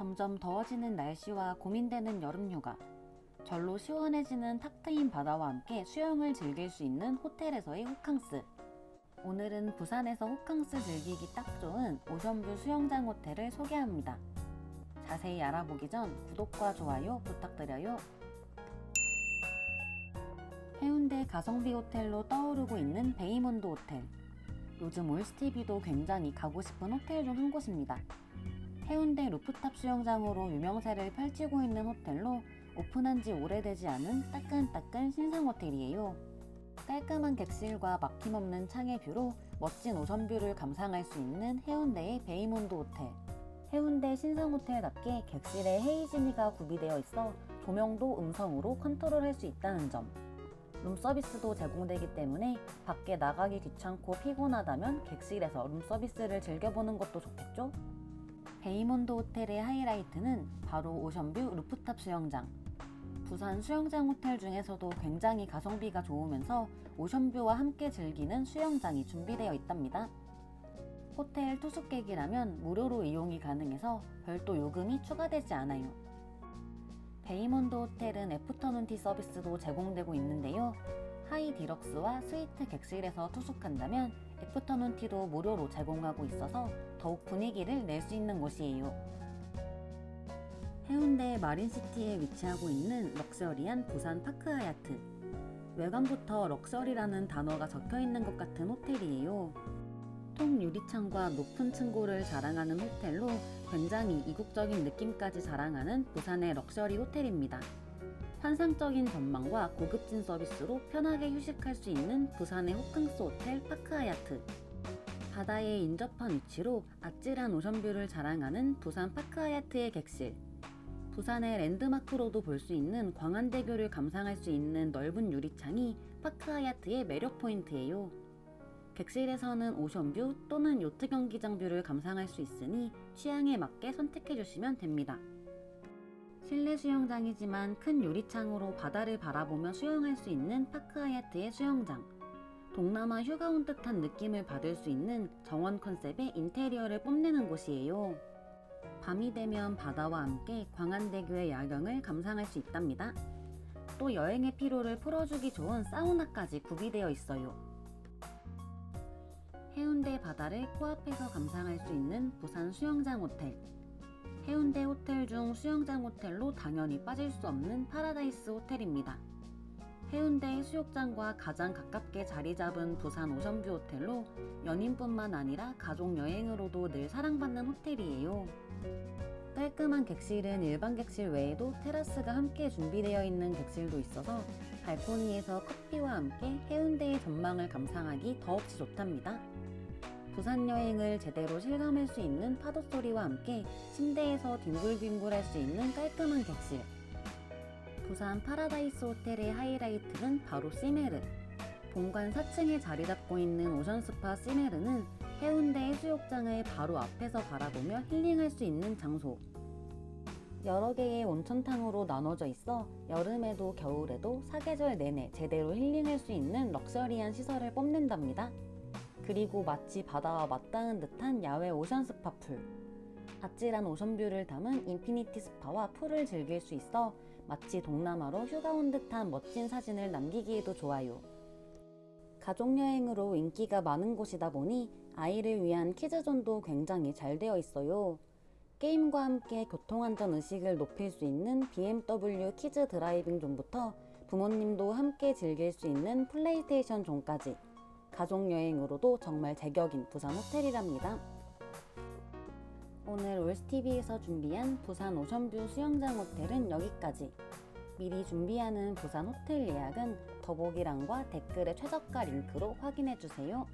점점 더워지는 날씨와 고민되는 여름휴가. 절로 시원해지는 탁 트인 바다와 함께 수영을 즐길 수 있는 호텔에서의 호캉스. 오늘은 부산에서 호캉스 즐기기 딱 좋은 오션뷰 수영장 호텔을 소개합니다. 자세히 알아보기 전 구독과 좋아요 부탁드려요. 해운대 가성비 호텔로 떠오르고 있는 베이몬드 호텔. 요즘 올스티비도 굉장히 가고 싶은 호텔 중 한 곳입니다. 해운대 루프탑 수영장으로 유명세를 펼치고 있는 호텔로 오픈한 지 오래되지 않은 따끈따끈 신상 호텔이에요. 깔끔한 객실과 막힘없는 창의 뷰로 멋진 오션뷰를 감상할 수 있는 해운대의 베이몬드 호텔. 해운대 신상 호텔답게 객실에 헤이즈미가 구비되어 있어 조명도 음성으로 컨트롤할 수 있다는 점. 룸서비스도 제공되기 때문에 밖에 나가기 귀찮고 피곤하다면 객실에서 룸서비스를 즐겨보는 것도 좋겠죠? 베이몬드 호텔의 하이라이트는 바로 오션뷰 루프탑 수영장. 부산 수영장 호텔 중에서도 굉장히 가성비가 좋으면서 오션뷰와 함께 즐기는 수영장이 준비되어 있답니다. 호텔 투숙객이라면 무료로 이용이 가능해서 별도 요금이 추가되지 않아요. 베이몬드 호텔은 애프터눈티 서비스도 제공되고 있는데요. 하이 디럭스와 스위트 객실에서 투숙한다면 애프터눈 티도 무료로 제공하고 있어서 더욱 분위기를 낼 수 있는 곳이에요. 해운대 마린시티에 위치하고 있는 럭셔리한 부산 파크하얏트. 외관부터 럭셔리라는 단어가 적혀 있는 것 같은 호텔이에요. 통 유리창과 높은 층고를 자랑하는 호텔로 굉장히 이국적인 느낌까지 자랑하는 부산의 럭셔리 호텔입니다. 환상적인 전망과 고급진 서비스로 편하게 휴식할 수 있는 부산의 호캉스 호텔 파크하얏트. 바다에 인접한 위치로 아찔한 오션뷰를 자랑하는 부산 파크하얏트의 객실. 부산의 랜드마크로도 볼 수 있는 광안대교를 감상할 수 있는 넓은 유리창이 파크하얏트의 매력 포인트예요. 객실에서는 오션뷰 또는 요트 경기장 뷰를 감상할 수 있으니 취향에 맞게 선택해 주시면 됩니다. 실내 수영장이지만 큰 유리창으로 바다를 바라보며 수영할 수 있는 파크 하얏트의 수영장. 동남아 휴가 온 듯한 느낌을 받을 수 있는 정원 컨셉의 인테리어를 뽐내는 곳이에요. 밤이 되면 바다와 함께 광안대교의 야경을 감상할 수 있답니다. 또 여행의 피로를 풀어주기 좋은 사우나까지 구비되어 있어요. 해운대 바다를 코앞에서 감상할 수 있는 부산 수영장 호텔. 해운대 호텔 중 수영장 호텔로 당연히 빠질 수 없는 파라다이스 호텔입니다. 해운대 수욕장과 가장 가깝게 자리 잡은 부산 오션뷰 호텔로 연인뿐만 아니라 가족 여행으로도 늘 사랑받는 호텔이에요. 깔끔한 객실은 일반 객실 외에도 테라스가 함께 준비되어 있는 객실도 있어서 발코니에서 커피와 함께 해운대의 전망을 감상하기 더없이 좋답니다. 부산 여행을 제대로 실감할 수 있는 파도 소리와 함께 침대에서 뒹굴뒹굴할 수 있는 깔끔한 객실. 부산 파라다이스 호텔의 하이라이트는 바로 시메르. 본관 4층에 자리 잡고 있는 오션스파 시메르는 해운대 해수욕장을 바로 앞에서 바라보며 힐링할 수 있는 장소. 여러 개의 온천탕으로 나눠져 있어 여름에도 겨울에도 사계절 내내 제대로 힐링할 수 있는 럭셔리한 시설을 뽐낸답니다. 그리고 마치 바다와 맞닿은 듯한 야외 오션 스파 풀. 아찔한 오션뷰를 담은 인피니티 스파와 풀을 즐길 수 있어 마치 동남아로 휴가 온 듯한 멋진 사진을 남기기에도 좋아요. 가족여행으로 인기가 많은 곳이다 보니 아이를 위한 키즈존도 굉장히 잘 되어 있어요. 게임과 함께 교통안전 의식을 높일 수 있는 BMW 키즈 드라이빙 존부터 부모님도 함께 즐길 수 있는 플레이스테이션 존까지 가족여행으로도 정말 제격인 부산 호텔이랍니다. 오늘 올스TV에서 준비한 부산 오션뷰 수영장 호텔은 여기까지. 미리 준비하는 부산 호텔 예약은 더보기란과 댓글의 최저가 링크로 확인해주세요.